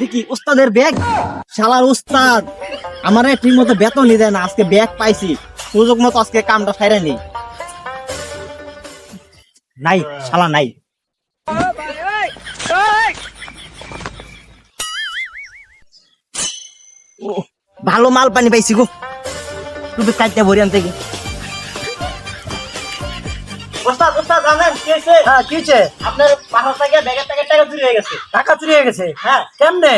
দেখি উস্তাদের ব্যাগ শালার উস্তাদ, আমার ঠিক মতো বেতনই দেয় না, আজকে ব্যাগ পাইছি। সুযোগ মতো আজকে কামটা সাইরা নেই নাই, শালা নাই। ভালো মাল পানি পাইছি গো। তুমি কাটতে ভরি আনতে কি হয়েছে? হ্যাঁ কি হয়েছে? আপনার বাসা থেকে ব্যাগের থেকে টাকা চুরি হয়ে গেছে। টাকা চুরি হয়ে গেছে? হ্যাঁ। কেমনে?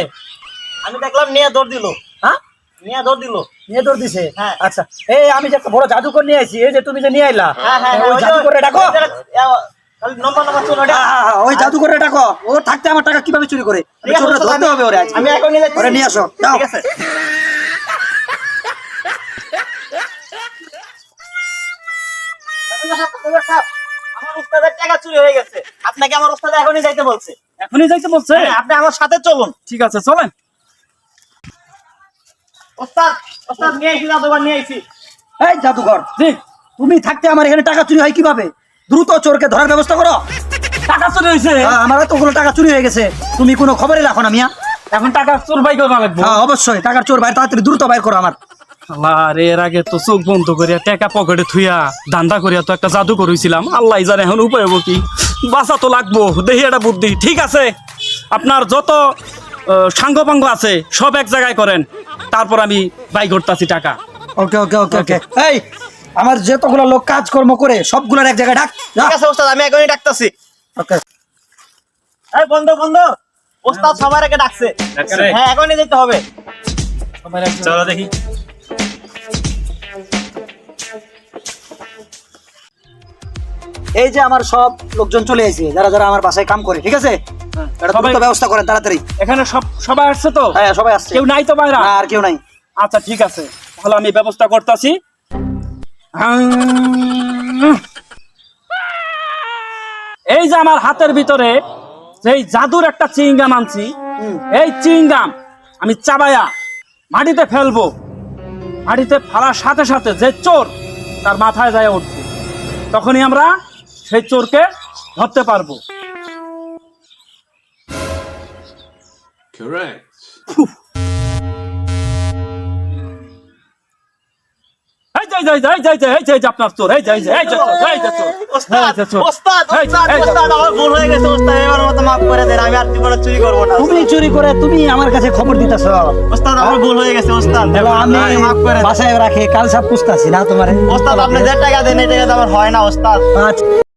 আমি দেখলাম নিয়ে দৌড় দিল। হ্যাঁ? নিয়ে দৌড় দিল। নিয়ে দৌড় দিছে? হ্যাঁ। আচ্ছা এই আমি যে একটা বড় জাদুকর নিয়ে আইছি এই যে তুমি যে নিয়ে আইলা হ্যাঁ হ্যাঁ ওই জাদুকরে ডাকো। ওই ও থাকতে আমার টাকা কীভাবে চুরি করে? ধরতে হবে ওরে আমি এখন নিয়ে ওরে নিয়ে আসো ঠিক আছে। আমার উস্তাদের টাকা চুরি হয়ে গেছে। আপনাকে আমার উস্তাদ এখনই যাইতে বলছে। এখনই যাইতে বলছে? আপনি আমার সাথে চলুন। ঠিক আছে চলেন। ওস্তাদ ওস্তাদ নিয়ে আইছি জাদুঘর নিয়ে আইছি। এই জাদুঘর জি। তুমি থাকতে আমার এখানে টাকা চুরি হয় কীভাবে? দ্রুত চোরকে ধরার ব্যবস্থা করো। টাকা চুরি হয়েছে? হ্যাঁ, আমার তো কোনো টাকা চুরি হয়ে গেছে। তুমি কোনো খবরই রাখো না মিয়া। এখন টাকা চোর বাই করা লাগবে? হ্যাঁ অবশ্যই। টাকার চোর বাইরে তাড়াতাড়ি দ্রুত বাইর করো আমার। এর আগে তো চোখ বন্ধ করিয়া টাকা পকেটে থুইয়া করিয়া তো একটা জাদু করেছিলাম। আল্লাহ জানে এখন উপায় হব কি। বাঁচা তো লাগবো দেখি এটা বুদ্ধি। ঠিক আছে আপনার যত সাঙ্গ পাঙ্গ আছে সব এক জায়গায় করেন। তারপর আমি বাই করতেছি টাকা। ওকে ওকে ওকে ওকে। এই আমার যতগুলো লোক কাজকর্ম করে সবগুলোর এক জায়গায় ডাক। যা। ঠিক আছে ওস্তাদ আমি এখনই ডাকতাছি। ওকে। এই বন্ধ বন্ধ ওস্তাদ সবার আগে ডাকছে। ডাকছে? হ্যাঁ এখনই যেতে হবে। চলো দেখি। এই যে আমার সব লোকজন চলে এসেছে যারা যারা আমার বাসায় কাম করে ঠিক আছে? এটা দ্রুত ব্যবস্থা করেন তাড়াতাড়ি। এখানে সব সবাই আসছে তো? হ্যাঁ সবাই আসছে। কেউ নাই তো বাইরা? আর কেউ নাই। আচ্ছা ঠিক আছে। তাহলে আমি ব্যবস্থা করতেছি। এই যে আমার হাতের ভিতরে যেই জাদুর একটা চিংগাম আনছি এই চিংগাম আমি চাবায়া মাটিতে ফেলব। মাটিতে ফেলার সাথে সাথে যে চোর তার মাথায় যায় উঠবে। তখনই আমরা সেই চোরকে ধরতে পারব। আপনার চোর এই হয়ে করে দেন আমি আর জীবনে চুরি করব না। তুমি চুরি করে তুমি আমার কাছে খবর দিতেছ। ওস্তাদ আমার ভুল হয়ে গেছে ওস্তাদ। আমি মাফ করে বাসায় রাখে কাল সব পুষতাছি না তোমার? ওস্তাদ আপনি যে টাকা দেন এই টাকা তো আমার হয় না ওস্তাদ। আচ্ছা।